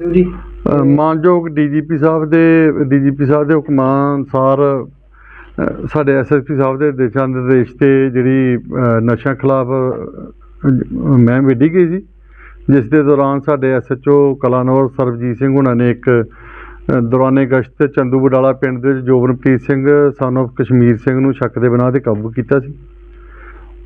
ਜੀ? ਅ, ਮਾਨਯੋਗ ਡੀਜੀਪੀ ਸਾਹਿਬ ਦੇ ਡੀਜੀਪੀ ਸਾਹਿਬ ਦੇ ਹੁਕਮਾਂ ਅਨੁਸਾਰ ਅ, ਸਾਡੇ ਐਸਐਸਪੀ ਸਾਹਿਬ ਦੇ ਦਿਸ਼ਾ ਨਿਰਦੇਸ਼ ਤੇ ਜਿਹੜੀ ਅ, ਨਸ਼ਾ ਖਿਲਾਫ ਮੈਂ ਵਿੱਢੀ ਗਈ ਸੀ ਜਿਸ ਦੇ ਦੌਰਾਨ ਸਾਡੇ ਐਸਐਚਓ ਕਲਾਨੌਰ ਸਰਬਜੀਤ ਸਿੰਘ ਉਹਨਾਂ ਨੇ ਇੱਕ ਅ, ਦੌਰਾਨੇ ਗਸ਼ਤ ਤੇ ਚੰਦੂ ਬਡਾਲਾ ਪਿੰਡ ਦੇ ਵਿੱਚ ਜੋਬਨਪ੍ਰੀਤ ਸਿੰਘ ਸਨ of ਕਸ਼ਮੀਰ ਸਿੰਘ ਨੂੰ ਸ਼ੱਕ ਦੇ ਬਿਨਾਂ ਤੇ ਕਾਬੂ ਕੀਤਾ ਸੀ।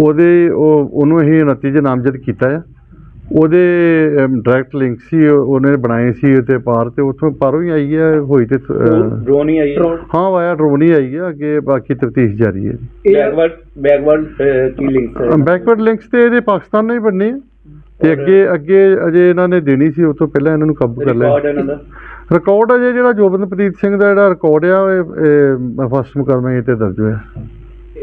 ਉਹਦੇ ਉਹ ਉਹਨੂੰ ਅਸੀਂ 29 ਚ ਨਾਮਜ਼ਦ ਕੀਤਾ ਆ। ਉਹਦੇ ਡਾਇਰੈਕਟ ਲਿੰਕ ਸੀ ਉਹ- ਉਹਨੇ ਬਣਾਏ ਸੀ ਤੇ ਪਾਰ ਤੇ ਉੱਥੋਂ ਪਾਰੋਂ ਹੀ ਆਈ ਹੈ ਹੋਈ ਤੇ ਡਰੋਨ ਹੀ ਆਈ ਹਾਂ ਵਾਇਆ ਡਰੋਨ ਹੀ ਆਈ ਹੈ ਅੱਗੇ ਬਾਕੀ ਤਫਤੀਸ਼ ਜਾਰੀ ਹੈ ਇਹ ਬੈਕਵਰਡ ਬੈਕਵਰਡ ਕੀ ਲਿੰਕ ਹੈ ਬੈਕਵਰਡ ਲਿੰਕਸ ਤੇ ਇਹਦੇ ਪਾਕਿਸਤਾਨ ਨਾਲ ਹੀ ਬਣਨੇ ਆ। ਤੇ ਅੱਗੇ ਅੱਗੇ ਅਜੇ ਇਹਨਾਂ ਨੇ ਦੇਣੀ ਸੀ ਉਸ ਤੋਂ ਪਹਿਲਾਂ ਇਹਨਾਂ ਨੂੰ ਕਾਬੂ ਕਰ ਲਿਆ। ਰਿਕਾਰਡ ਇਹਨਾਂ ਦਾ? ਰਿਕਾਰਡ ਅਜੇ ਜਿਹੜਾ ਜੋਬਨਪ੍ਰੀਤ ਸਿੰਘ ਦਾ ਜਿਹੜਾ ਰਿਕਾਰਡ ਆ ਇਹ ਫਸਟ ਮੁਕਰਮੇ ਤੇ ਦਰਜ ਹੋਇਆ।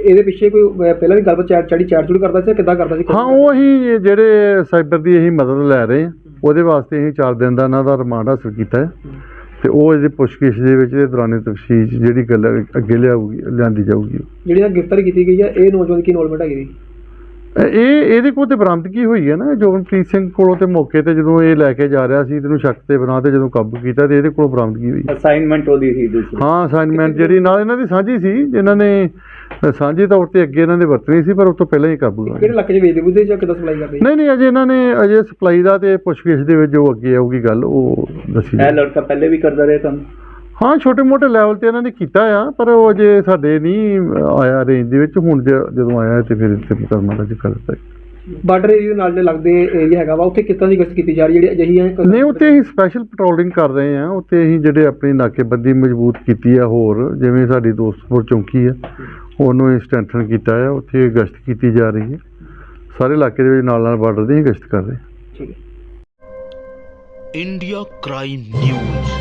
ਇਹਦੇ ਪਿੱਛੇ ਕੋਈ ਅਹ, ਪਹਿਲਾਂ ਵੀ ਗੱਲਬਾਤ ਚੈਟ ਚੜੀ ਚੈਟ ਚੂੜ ਕਰਦਾ ਸੀ ਕਿੱਦਾਂ ਕਰਦਾ ਸੀ? ਹਾਂ ਉਹ ਅਸੀਂ ਜਿਹੜੇ ਸਾਈਬਰ ਦੀ ਅਸੀਂ ਮਦਦ ਲੈ ਰਹੇ ਹਾਂ ਉਹਦੇ ਵਾਸਤੇ ਅਸੀਂ 4 ਦਿਨ ਦਾ ਇਹਨਾਂ ਦਾ ਰਿਮਾਂਡ ਹਾਸਲ ਕੀਤਾ ਹੈ। ਤੇ ਉਹ ਇਹਦੇ ਪੁੱਛਗਿੱਛ ਦੇ ਵਿੱਚ ਦੇ ਦੌਰਾਨੇ ਤਫਸੀਸ਼ ਜਿਹੜੀ ਗੱਲ ਅੱਗੇ ਲਿਆਊਗੀ ਲਿਆਂਦੀ ਜਾਊਗੀ। ਜਿਹੜੀ ਇਹ ਗ੍ਰਿਫਤਾਰੀ ਕੀਤੀ ਗਈ ਹੈ ਇਹ ਨੌਜਵਾਨ ਕੀ ਇਨਵੋਲਵਮੈਂਟ ਹੈਗੀ? ਜੀ ਇਹ ਇਹਦੇ ਕੋਲ ਤੇ ਬਰਾਮਦਗੀ ਹੋਈ ਹੈ ਨਾ? ਜੋਬਨਪ੍ਰੀਤ ਸਿੰਘ ਕੋਲੋਂ ਤੇ ਮੌਕੇ ਤੇ ਜਦੋਂ ਇਹ ਲੈ ਕੇ ਜਾ ਰਿਹਾ ਸੀ ਤੈਨੂੰ ਸ਼ੱਕ ਤੇ ਬਣਾ ਤੇ ਜਦੋਂ ਕਾਬੂ ਕੀਤਾ ਤੇ ਇਹਦੇ ਕੋਲ ਬਰਾਮਦਗੀ ਹੋਈ? ਅਸਾਈਨਮੈਂਟ ਉਹਦੀ ਸੀ ਦੂਸਰੀ ਹਾਂ ਅਸਾਈਨਮੈਂਟ ਜਿਹੜੀ ਨਾਲ ਇਹਨਾਂ ਦੀ ਸਾਂਝੀ ਸੀ ਜਿਨ੍ਹਾਂ ਨੇ ਸਾਂਝੇ ਤੌਰ ਤੇ ਅੱਗੇ ਇਹਨਾਂ ਦੇ ਵਰਤਣੀ ਸੀ ਪਰ ਉਸ ਤੋਂ ਪਹਿਲਾਂ ਹੀ ਕਾਬੂ ਆ ਕਿਹੜੇ ਇਲਾਕੇ 'ਚ ਵੇਚਦੇ ਬੁੱਧੇ ਜਾਂ ਕਿੱਦਾਂ ਸਪਲਾਈ ਕਰਦੇ? ਨਹੀਂ ਨਹੀਂ ਅਜੇ ਇਹਨਾਂ ਨੇ ਅਜੇ ਸਪਲਾਈ ਦਾ ਤੇ ਪੁੱਛਗਿੱਛ ਦੇ ਵਿੱਚ ਜੋ ਅੱਗੇ ਆਊਗੀ ਗੱਲ ਉਹ ਦੱਸੀ ਇਹ। ਲੜਕਾ ਪਹਿਲੇ ਵੀ ਕਰਦਾ ਰਿਹਾ ਕੰਮ ਹਾਂ ਛੋਟੇ-ਮੋਟੇ ਲੈਵਲ ਤੇ ਇਹਨਾਂ ਨੇ ਕੀਤਾ ਆ ਪਰ ਉਹ ਅਜੇ ਸਾਡੇ ਨਹੀਂ ਆਇਆ ਰੇਂਜ ਦੇ ਵਿੱਚ। ਹੁਣ ਜਦੋਂ ਆਇਆ ਤੇ ਫਿਰ ਇੱਥੇ ਕਰਨਾ ਦਾ ਜ਼ਿਕਰ ਹੈ ਬਾਰਡਰ ਏਰੀਆ ਨਾਲ ਦੇ ਲੱਗਦੇ ਏਰੀਆ ਹੈਗਾ ਵਾ ਉੱਥੇ ਕਿਸ ਦੀ ਗਸ਼ਤ ਕੀਤੀ ਜਾ ਰਹੀ ਜਿਹੜੀ ਅਜਿਹੀਆਂ ਨਹੀਂ ਉੱਥੇ ਅਸੀਂ ਸਪੈਸ਼ਲ ਪੈਟਰੋਲਿੰਗ ਕਰ ਰਹੇ ਆ ਉੱਥੇ ਅਸੀਂ ਜਿਹੜੇ ਆਪਣੀ ਨਾਕੇਬੰਦੀ ਮਜ਼ਬੂਤ ਕੀਤੀ ਆ ਹੋਰ ਜਿਵੇਂ ਸਾਡੀ ਦੋਸਤਪੁਰ ਚੌਂਕੀ ਆ ਉਹਨੂੰ ਸਟੈਂਥਨ ਕੀਤਾ ਆ। ਉੱਥੇ ਗਸ਼ਤ ਕੀਤੀ ਜਾ ਰਹੀ ਹੈ। ਸਾਰੇ ਇਲਾਕੇ ਦੇ ਵਿੱਚ ਨਾਲ ਨਾਲ ਬਾਰਡਰ ਦੀ ਗਸ਼ਤ ਕਰ ਰਹੇ ਇੰਡੀਆ ਕ੍ਰਾਈਮ ਨਿਊਜ਼